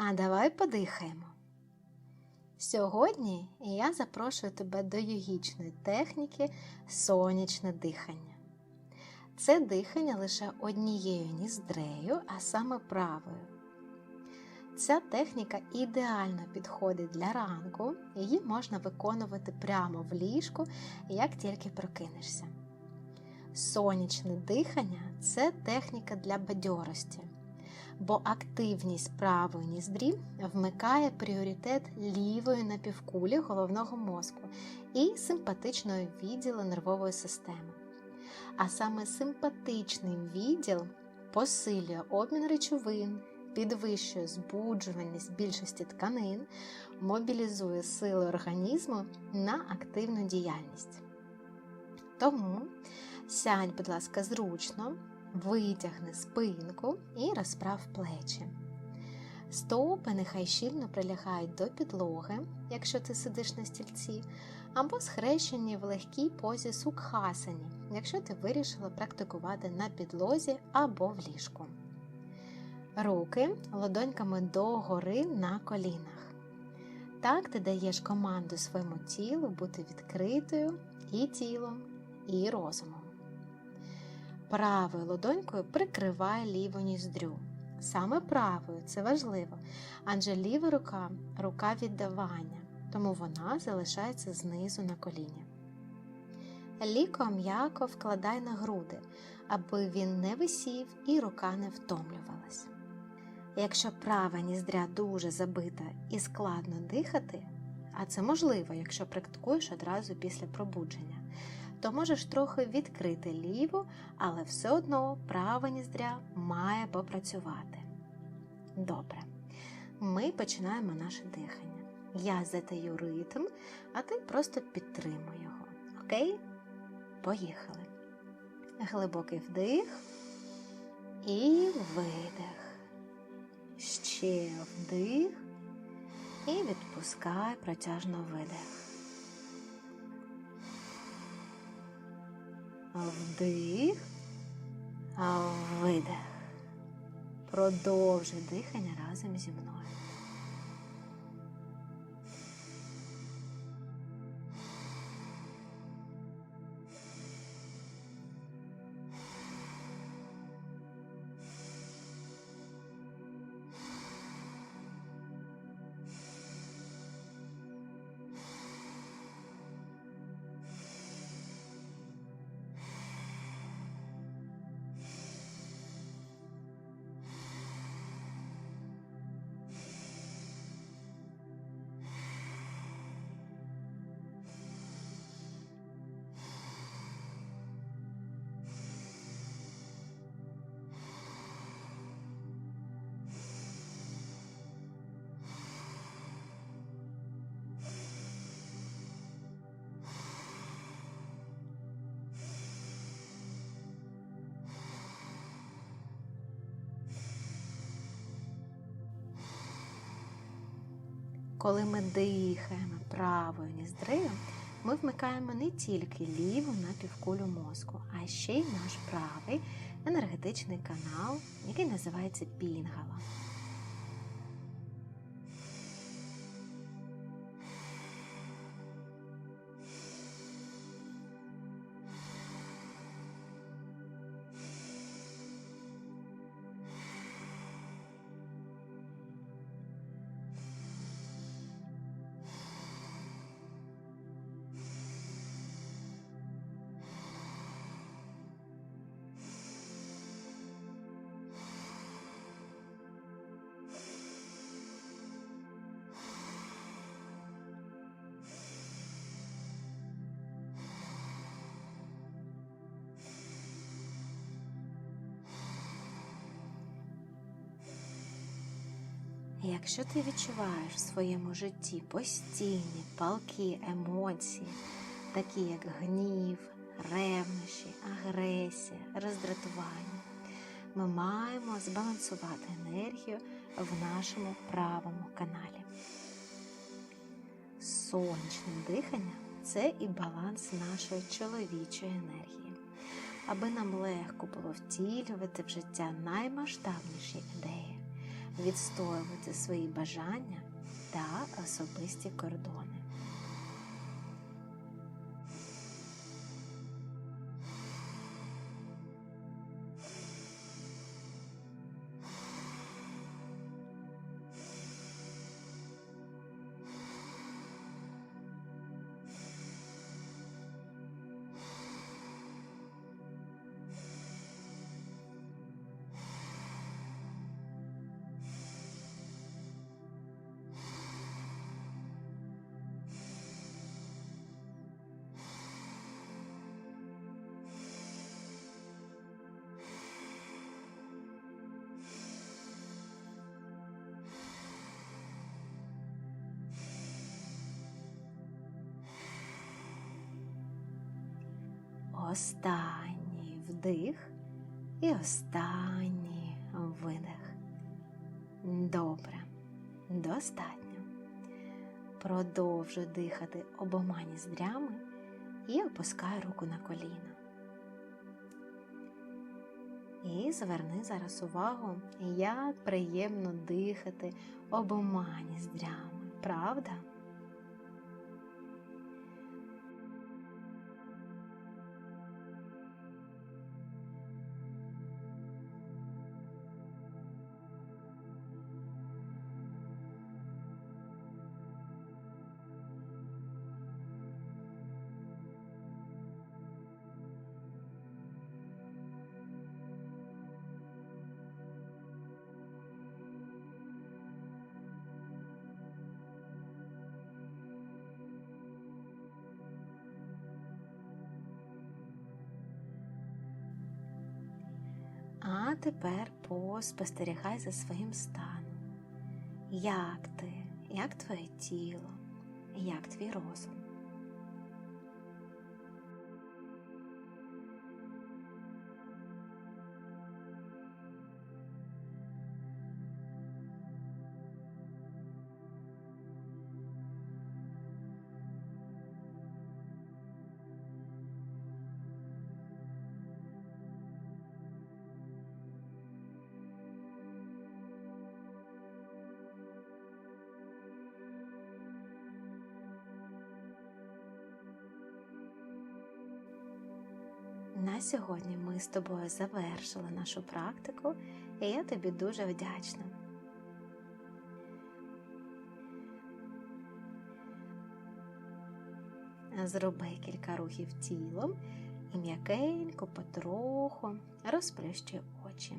А давай подихаємо. Сьогодні я запрошую тебе до йогічної техніки сонячне дихання. Це дихання лише однією ніздрею, а саме правою. Ця техніка ідеально підходить для ранку, її можна виконувати прямо в ліжку, як тільки прокинешся. Сонячне дихання це техніка для бадьорості, бо активність правої ніздрі вмикає пріоритет лівої напівкулі головного мозку і симпатичного відділу нервової системи. А саме симпатичний відділ посилює обмін речовин, підвищує збуджуваність більшості тканин, мобілізує сили організму на активну діяльність. Тому сядь, будь ласка, зручно, витягни спинку і розправ плечі. Стопи нехай щільно прилягають до підлоги, якщо ти сидиш на стільці, або схрещені в легкій позі сукхасані, якщо ти вирішила практикувати на підлозі або в ліжку. Руки ладоньками догори на колінах. Так ти даєш команду своєму тілу бути відкритою і тілом, і розумом. Правою ладонькою прикривай ліву ніздрю. Саме правою це важливо, адже ліва рука рука віддавання, тому вона залишається знизу на коліні. Ліко м'яко вкладай на груди, аби він не висів і рука не втомлювалась. Якщо права ніздря дуже забита і складно дихати, а це можливо, якщо практикуєш одразу після пробудження, то можеш трохи відкрити ліву, але все одно права ніздря має попрацювати. Добре. Ми починаємо наше дихання. Я задаю ритм, а ти просто підтримуй його. Окей? Поїхали. Глибокий вдих і видих. Ще вдих і відпускай протяжно видих. Вдих, видих. Продовжуй дихання разом зі мною. Коли ми дихаємо правою ніздрею, ми вмикаємо не тільки ліву напівкулю мозку, а ще й наш правий енергетичний канал, який називається пінгала. Якщо ти відчуваєш в своєму житті постійні палкі емоції, такі як гнів, ревнощі, агресія, роздратування, ми маємо збалансувати енергію в нашому правому каналі. Сонячне дихання це і баланс нашої чоловічої енергії, аби нам легко було втілювати в життя наймасштабніші ідеї відстоювати свої бажання та особисті кордони. Останній вдих і останній видих. Добре, достатньо. Продовжуй дихати обома ніздрями і опускай руку на коліна. І зверни зараз увагу, як приємно дихати обома ніздрями, правда? А тепер поспостерігай за своїм станом. Як ти, як твоє тіло, як твій розум. На сьогодні ми з тобою завершили нашу практику, і я тобі дуже вдячна. Зроби кілька рухів тілом і м'якенько, потроху розплющуй очі.